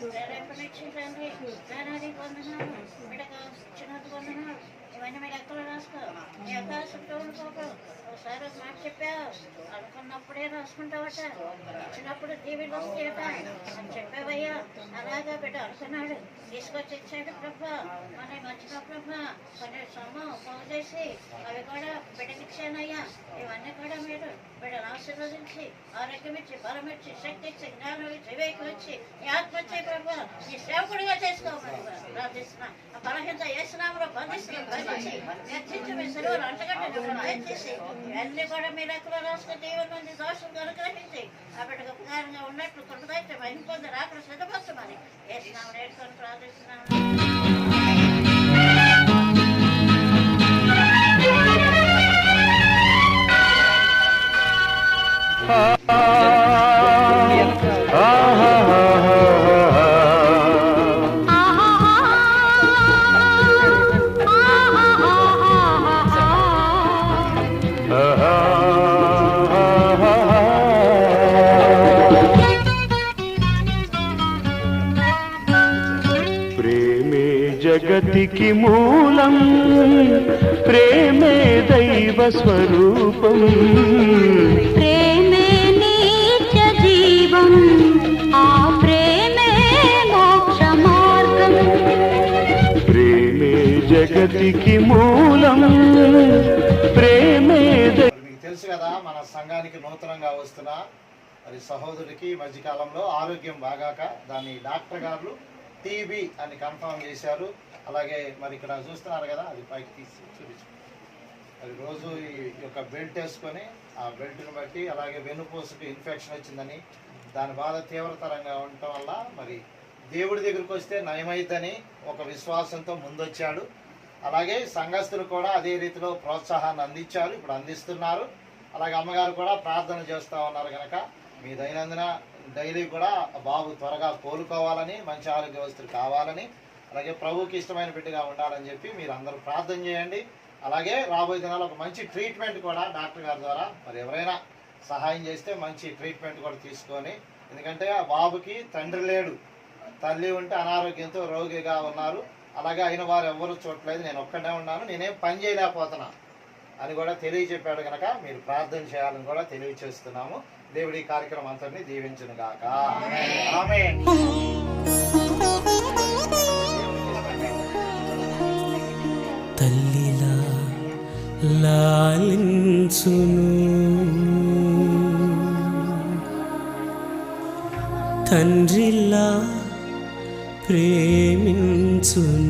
కృపనిచ్చి తండ్రి నానాది పొందున్నాను బిడ్డకు చిన్నది పొందున్నాను ఇవన్నీ మీరు ఎక్కడ రాసుకో నీ ఎక్కడ చుట్టూ ఉండిపోకు ఒకసారి ఒక మాట చెప్పావు అనుకున్నప్పుడే రాసుకుంటావట ఇచ్చినప్పుడు టీవీలు వస్తాయట అని చెప్పావయ్యా అలాగా బిడ్డ అనుకున్నాడు తీసుకొచ్చి ఇచ్చాడు ప్రభా మన మర్చిన ప్రభా కొన్ని సొమ్ము పోగు చేసి అవి కూడా బిడ్డకి ఇచ్చానయ్యా ఇవన్నీ కూడా మీరు ఆశీర్వదించి ఆరోగ్యం ఇచ్చి బలం ఇచ్చి శక్తి ఇచ్చి జ్ఞానం ఇచ్చి వివేకం ఇచ్చి నీ ఆత్మ వచ్చే ప్రభా నీ సేవకుడిగా చేసుకోమని ప్రార్థిస్తున్నా ఆ బలహీనత వేసినామలో బంధిస్తున్నాం బంధించి వ్యర్థించి మీ సెలవులు అంటగట్టి దయచేసి ఇవన్నీ కూడా మీ ఎక్కడ రాసుకుని దేవుని మంది దోషం అనుగ్రహించి ఆ బిడ్డకు ఉపకారంగా ఉన్నట్లు కృపదైతే మహిమ పొంది రాకుండా సిద్ధపరచమని వేసినాము ఏడుకొని ప్రార్థిస్తున్నాను ప్రేమే జగతికి మూలం ప్రేమే దైవ స్వరూపం. ప్రేమే నిత్య జీవం ఆ ప్రేమే మోక్ష మార్గం. ప్రేమే జగతికి మూలం ప్రేమే తెలుసు కదా మన సంఘానికి నూతనంగా వస్తున్న మరి సహోదరుడికి ఈ మధ్యకాలంలో ఆరోగ్యం బాగాక దాన్ని డాక్టర్ గారు టీబీ అని కన్ఫర్మ్ చేశారు. అలాగే మరి ఇక్కడ చూస్తున్నారు కదా అది పైకి తీసి చూపించు మరి రోజు ఈ యొక్క బెల్ట్ వేసుకొని ఆ బెల్ట్ని బట్టి అలాగే వెన్నుపూసకు ఇన్ఫెక్షన్ వచ్చిందని దాని బాధ తీవ్రతరంగా ఉండటం వల్ల మరి దేవుడి దగ్గరికి వస్తే నయమైద్దని ఒక విశ్వాసంతో ముందొచ్చాడు. అలాగే సంఘస్థులు కూడా అదే రీతిలో ప్రోత్సాహాన్ని అందించారు ఇప్పుడు అందిస్తున్నారు. అలాగే అమ్మగారు కూడా ప్రార్థన చేస్తూ ఉన్నారు కనుక మీ దైనందిన డైలీ కూడా బాబు త్వరగా కోలుకోవాలని మంచి ఆరోగ్య వ్యవస్థలు కావాలని అలాగే ప్రభుకి ఇష్టమైన బిడ్డగా ఉండాలని చెప్పి మీరు అందరూ ప్రార్థన చేయండి. అలాగే రాబోయే దినాల్లో ఒక మంచి ట్రీట్మెంట్ కూడా డాక్టర్ గారి ద్వారా మరి ఎవరైనా సహాయం చేస్తే మంచి ట్రీట్మెంట్ కూడా తీసుకొని ఎందుకంటే ఆ బాబుకి తండ్రి లేడు. తల్లి ఉంటే అనారోగ్యంతో రోగిగా ఉన్నారు. అలాగే అయిన వారు ఎవరు చూడలేదు నేను ఒక్కడే ఉన్నాను. నేనేం పని చేయలేకపోతున్నా. అని కూడా తెలియజెప్పాడు కనుక మీరు ప్రార్థన చేయాలని కూడా తెలియచేస్తున్నాము. దేవుడి ఈ కార్యక్రమం అంతటిని దీవించను గాక. ఆమె తల్లిలా లాలించును. తండ్రిలా ప్రేమించును.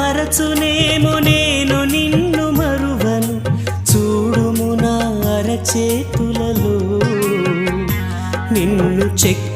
మరచునేమో నేను నిన్ను మరువను. చూడుము నా అరచేతులలో. నిన్ను చెక్